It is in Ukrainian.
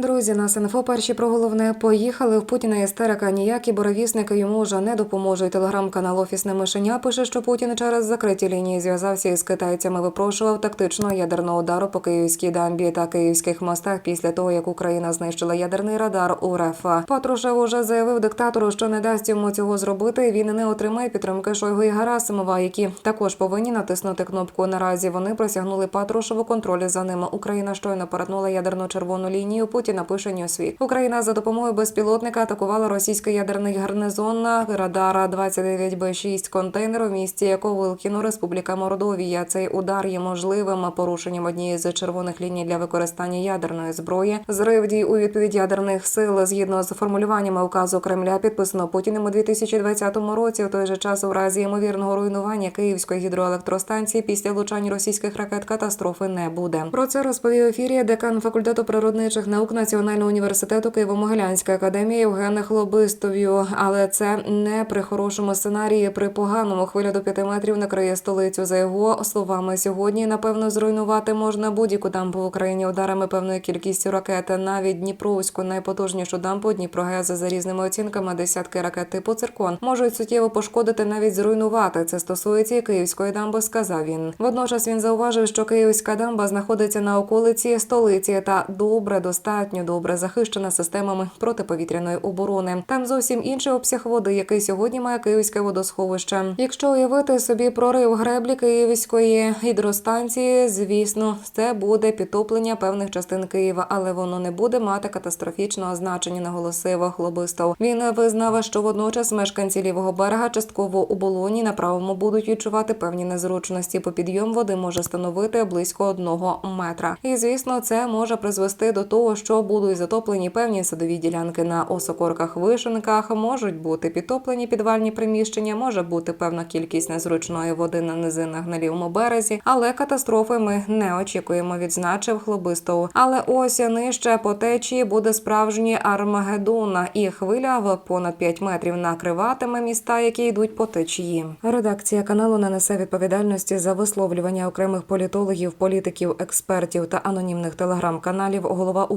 друзі, нас інфо перші про головне поїхали. В Путіна істерика ніякі боровісники йому вже не допоможуть. Телеграм-канал Офісне мишеня пише, що Путін через закриті лінії зв'язався із китайцями. Випрошував тактичного ядерного удару по київській дамбі та київських мостах після того, як Україна знищила ядерний радар у РФ. Патрушев уже заявив диктатору, що не дасть йому цього зробити. Він не отримає підтримки Шойгу і Гарасимова, які також повинні натиснути кнопку. Наразі вони просягнули Патрушеву контроль за ними. Україна щойно перетнула ядерну червону лінію. Путіна пише Ньюсвіт. Україна за допомогою безпілотника атакувала російський ядерний гарнизон на радара 29 б 6 контейнер у місті Ковилкіно, Республіка Мордовія. Цей удар є можливим порушенням однієї з червоних ліній для використання ядерної зброї. Зрив дій у відповідь ядерних сил згідно з формулюваннями указу Кремля, підписано Путіним у 2020 році. В той же час у разі ймовірного руйнування Київської гідроелектростанції після влучань російських ракет катастрофи не буде. Про це розповів ефірі декан факультету природничих наук Національного університету Києво-Могилянська академія Євген Хлобистов'ю. Але це не при хорошому сценарії. При поганому хвиля до п'яти метрів накриє столицю. За його словами, сьогодні напевно зруйнувати можна будь-яку дамбу в Україні ударами певною кількістю ракет. Навіть Дніпровську найпотужнішу дамбу Дніпрогез за різними оцінками десятки ракет типу циркон можуть суттєво пошкодити, навіть зруйнувати. Це стосується і київської дамби, сказав він. Водночас він зауважив, що київська дамба знаходиться на околиці столиці та добре, достатньо добре захищена системами протиповітряної оборони. Там зовсім інший обсяг води, який сьогодні має київське водосховище. Якщо уявити собі прорив греблі київської гідростанції, звісно, це буде підтоплення певних частин Києва, але воно не буде мати катастрофічного значення, наголосив Хлобистов. Він визнав, що водночас мешканці лівого берега частково у болоні на правому будуть відчувати певні незручності. По підйом води може становити близько одного метра. І звісно, це може призвести до того, що будуть затоплені певні садові ділянки на осокорках вишенках, можуть бути підтоплені підвальні приміщення, може бути певна кількість незручної води на низинах на лівому березі, але катастрофи ми не очікуємо, відзначив Хлобистов. Але ось нижче по течії буде справжній Армагеддон, і хвиля в понад 5 метрів накриватиме міста, які йдуть по течії. Редакція каналу не несе відповідальності за висловлювання окремих політологів, політиків, експертів та анонімних телеграм-каналів. Голова у